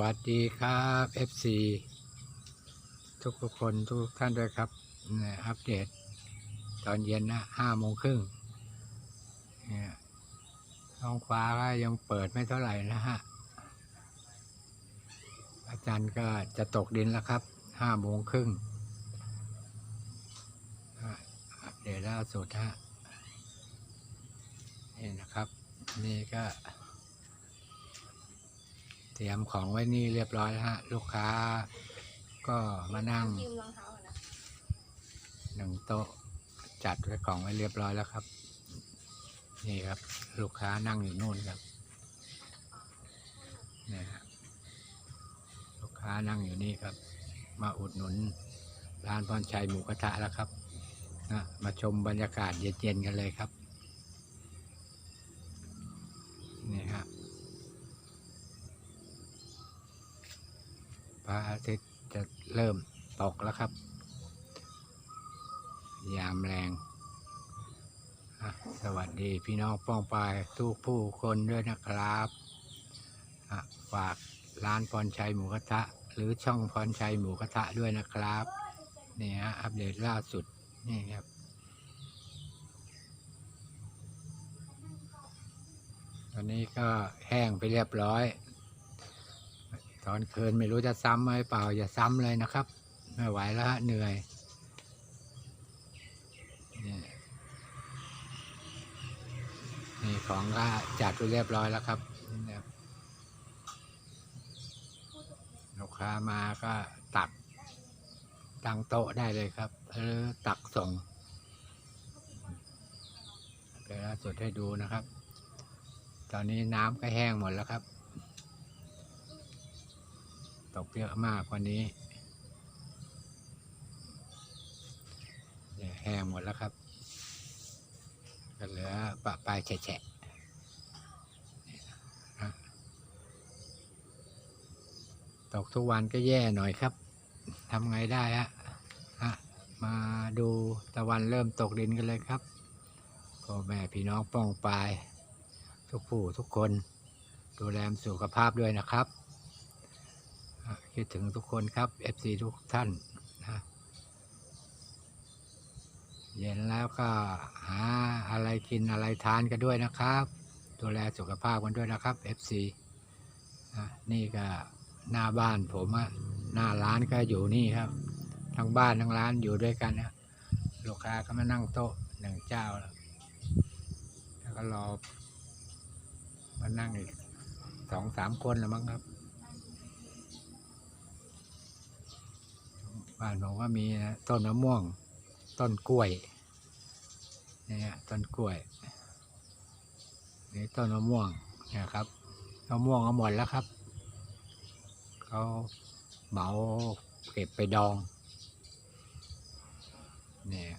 วัสดีครับ FC ทุกคนทุกท่านด้วยครับเนี่ยอัปเดต ตอนเย็นนะห้าโมงครึ่งเนี่ยท้องฟ้าก็ยังเปิดไม่เท่าไหร่นะฮะอาจารย์ก็จะตกดินแล้วครับห้าโมงครึ่งอัปเดตล่าสุดฮะนี่นะครับ นี่ก็ ตรียมของไว้นี่เรียบร้อยแล้วฮะ ลูกค้าก็มานั่งหนึ่งโต๊ะจัดไว้ของไว้เรียบร้อยแล้วครับ นี่ครับ ลูกค้านั่งอยู่นู่นครับนี่ฮะลูกค้านั่งอยู่นี่ครับ มาอุดหนุนร้านพรชัยหมูกระทะแล้วครับนะมาชมบรรยากาศเย็นๆกันเลยครับ นี่ฮะ ระอาทิตย์จะเริ่มตกแล้วครับ ยามแรง สวัสดีพี่น้องป้องปายทุกผู้คนด้วยนะครับฝากร้านพรชัยหมูกระทะ หรือช่องพรชัยหมูกระทะด้วยนะครับนี่ฮะอัปเดตล่าสุดนี่ครับตอนนี้ก็แห้งไปเรียบร้อย อนเคืนไม่รู้จะซ้ำไหมเปล่า อย่าซ้ำเลยนะครับ ไม่ไหวแล้วฮะเหนื่อยนี่ของก็จัดไปเรียบร้อยแล้วครับลูกค้ามาก็ตักตั้งโต๊ะได้เลยครับหรือตักส่งเดี๋ยวสดให้ดูนะครับ ตอนนี้น้ำก็แห้งหมดแล้วครับ ตกเยอะมากวันนี้แห้งหมดแล้วครับก็เหลือปะปลายแฉะตกทุกวันก็แย่หน่อยครับทำไงได้ฮะมาดูตะวันเริ่มตกดินกันเลยครับพ่อแม่พี่น้องป้องปลาย ทุกผู้ทุกคน ดูแลสุขภาพด้วยนะครับ คิดถึงทุกคนครับ FC ทุกท่านนะเย็นแล้วก็หาอะไรกินอะไรทานกันด้วยนะครับ ดูแลสุขภาพกันด้วยนะครับ FC อะนี่ก็หน้าบ้านผมอะหน้าร้านก็อยู่นี่ครับ ทั้งบ้านทั้งร้านอยู่ด้วยกันนะลูกค้าก็มานั่งโต๊ะหนึ่งเจ้าแล้วแล้วก็รอมานั่งอีกสองสามคนแล้วมั้งครับ บ้านผมก็มีนะต้นมะม่วง ต้นกล้วยเนี่ยต้นกล้วยนี่ต้นมะม่วงนี่ยครับมะม่วงเอาหมดแล้วครับเขาเหมาเก็บไปดองเนี่ย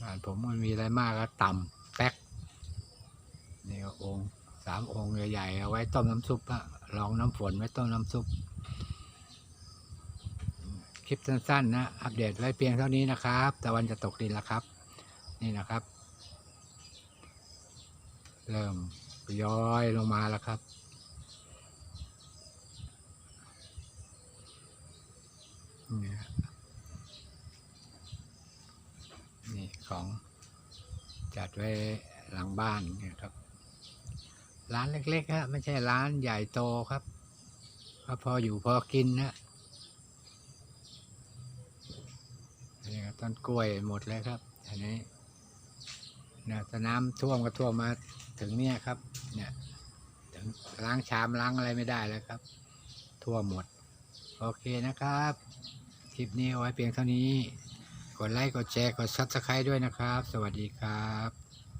บ้านผมมันมีอะไรมากก็ต่ำแป๊กนี่องค์สามองค์ใหญ่ๆเอาไว้ต้มน้ำซุปอะลองน้ำฝนไว้ต้มน้ำซุป คลิปสั้นๆนะ อัปเดตไว้เพียงเท่านี้นะครับตะวันจะตกดินแล้วครับ นี่นะครับ เริ่มย้อยลงมาแล้วครับนี่ของจัดไว้หลังบ้านเนี่ยครับ ร้านเล็กๆฮะไม่ใช่ร้านใหญ่โตครับก็พออยู่พอกินนะ นี่ครับต้นกล้วยหมดเลยครับอันนี้เนี่ยถ้าน้ำท่วมก็ท่วมมาถึงเนี่ยครับ เนี่ยถึงล้างชามล้างอะไรไม่ได้แล้วครับ ท่วมหมด โอเคนะครับ คลิปนี้เอาไว้เพียงเท่านี้ กดไลค์กดแชร์กดซับสไครต์ด้วยนะครับ สวัสดีครับ